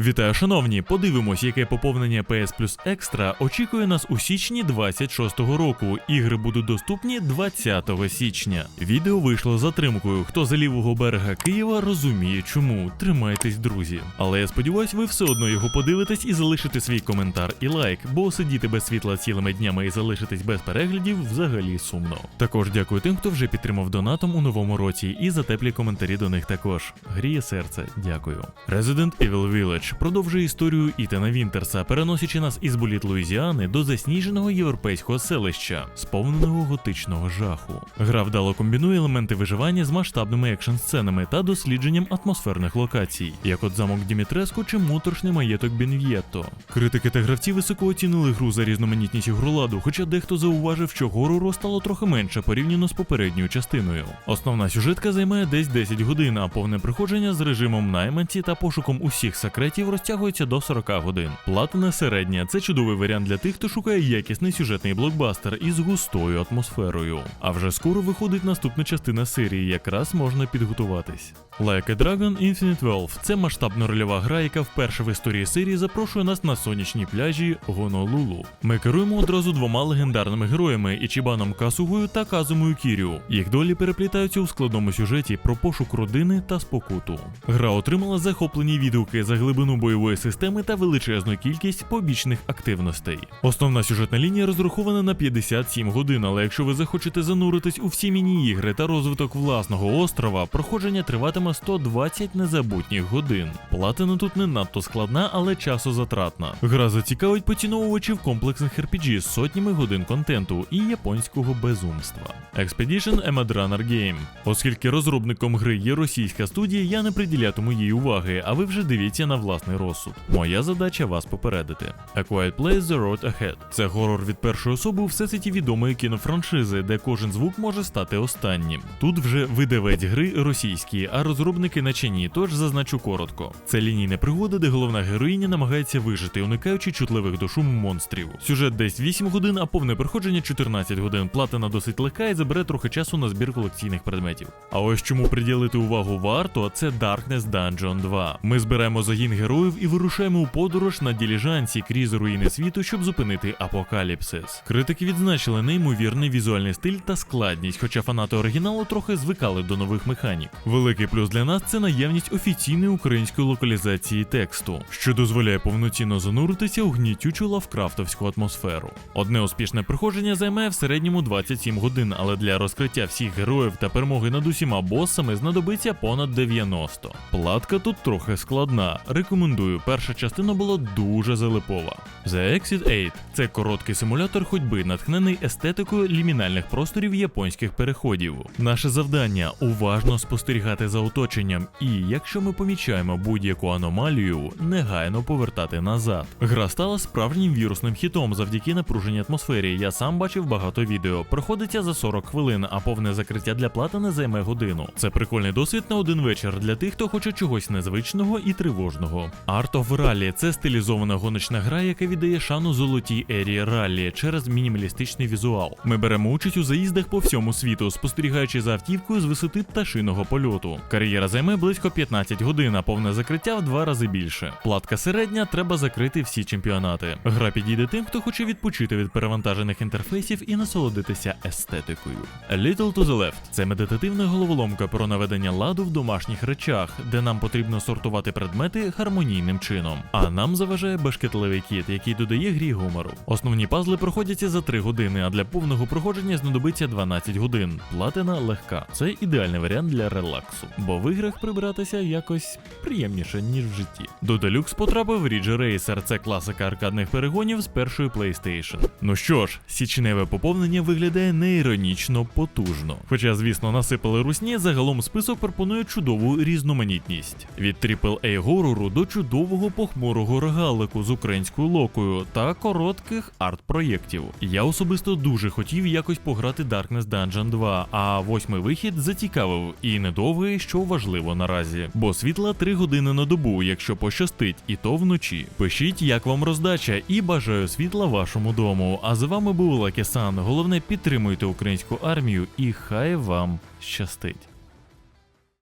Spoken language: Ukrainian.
Вітаю, шановні! Подивимось, яке поповнення PS Plus Extra очікує нас у січні 26-го року. Ігри будуть доступні 20 січня. Відео вийшло з затримкою. Хто за лівого берега Києва розуміє, чому. Тримайтесь, друзі. Але я сподіваюсь, ви все одно його подивитесь і залишите свій коментар і лайк, бо сидіти без світла цілими днями і залишитись без переглядів взагалі сумно. Також дякую тим, хто вже підтримав донатом у новому році, і за теплі коментарі до них також. Гріє серце, дякую. Resident Evil Village продовжує історію Ітана Вінтерса, переносячи нас із боліт Луїзіани до засніженого європейського селища, сповненого готичного жаху. Гра вдало комбінує елементи виживання з масштабними екшн сценами та дослідженням атмосферних локацій, як от замок Дімітреску чи моторшний маєток Бенв'єтто. Критики та гравці високо оцінили гру за різноманітність ігроладу, хоча дехто зауважив, що горору стало трохи менше порівняно з попередньою частиною. Основна сюжетка займає десь 10 годин, а повне приходження з режимом найманці та пошуком усіх секретів розтягується до 40 годин. Платина середня це чудовий варіант для тих, хто шукає якісний сюжетний блокбастер із густою атмосферою. А вже скоро виходить наступна частина серії, якраз можна підготуватись. Like a Dragon Infinite Wealth – це масштабна рольова гра, яка вперше в історії серії запрошує нас на сонячній пляжі Гонолулу. Ми керуємо одразу двома легендарними героями Ічібаном Касугою та Казумою Кірю. Їх долі переплітаються у складному сюжеті про пошук родини та спокуту. Гра отримала захоплені відгуки за глибину бойової системи та величезну кількість побічних активностей. Основна сюжетна лінія розрахована на 57 годин, але якщо ви захочете зануритись у всі міні-ігри та розвиток власного острова, проходження триватиме 120 незабутніх годин. Платина тут не надто складна, але часозатратна. Гра зацікавить поціновувачів комплексних RPG з сотнями годин контенту і японського безумства. Expedition Emad Runner Game. Оскільки розробником гри є російська студія, я не приділятиму їй уваги, а ви вже дивіться на власний розсуд. Моя задача вас попередити. A Quiet Place The Road Ahead. Це горор від першої особи у всесвіті відомої кінофраншизи, де кожен звук може стати останнім. Тут вже видавець гри російський, а розробники на чині, тож зазначу коротко. Це лінійна пригода, де головна героїня намагається вижити, уникаючи чутливих до шуму монстрів. Сюжет десь 8 годин, а повне проходження 14 годин. Платина досить легка і забере трохи часу на збір колекційних предметів. А ось чому приділити увагу варто, це Darkness Dungeon 2. Ми збираємо загін героїв і вирушаємо у подорож на діліжанці крізь руїни світу, щоб зупинити апокаліпсис. Критики відзначили неймовірний візуальний стиль та складність, хоча фанати оригіналу трохи звикали до нових механік. Великий плюс для нас це наявність офіційної української локалізації тексту, що дозволяє повноцінно зануритися у гнітючу лавкрафтовську атмосферу. Одне успішне проходження займає в середньому 27 годин, але для розкриття всіх героїв та перемоги над усіма босами знадобиться понад 90. Платка тут трохи складна. Рекомендую, перша частина була дуже залипова. The Exit 8 – це короткий симулятор ходьби, натхнений естетикою лімінальних просторів японських переходів. Наше завдання уважно спостерігати за оточенням, і якщо ми помічаємо будь-яку аномалію, негайно повертати назад. Гра стала справжнім вірусним хітом завдяки напруженій атмосфері. Я сам бачив багато відео. Проходиться за 40 хвилин, а повне закриття для платини займе годину. Це прикольний досвід на один вечір для тих, хто хоче чогось незвичного і тривожного. Art of Rally – це стилізована гоночна гра, яка віддає шану золотій ері раллі через мінімалістичний візуал. Ми беремо участь у заїздах по всьому світу, спостерігаючи за автівкою з висоти пташиного польоту. Кар'єра займе близько 15 годин, а повне закриття в два рази більше. Платка середня треба закрити всі чемпіонати. Гра підійде тим, хто хоче відпочити від перевантажених інтерфейсів і насолодитися естетикою. Little to the Left – це медитативна головоломка про наведення ладу в домашніх речах, де нам потрібно сортувати предмети гармонійним чином. А нам заважає бешкетливий кіт, який додає грі гумору. Основні пазли проходяться за 3 години, а для повного проходження знадобиться 12 годин. Платина легка. Це ідеальний варіант для релаксу, бо в іграх прибиратися якось приємніше, ніж в житті. До Deluxe потрапив Ridge Racer, це класика аркадних перегонів з першої PlayStation. Ну що ж, січневе поповнення виглядає неіронічно потужно. Хоча, звісно, насипали русні, загалом список пропонує чудову різноманітність від AAA горору до чудового похмурого рогалику з українською локою та коротких арт-проєктів. Я особисто дуже хотів якось пограти Darkness Dungeon 2, а восьмий вихід зацікавив і недовгий, що важливо наразі. Бо світла 3 години на добу, якщо пощастить, і то вночі. Пишіть, як вам роздача, і бажаю світла вашому дому. А з вами був Лакесан. Головне підтримуйте українську армію і хай вам щастить.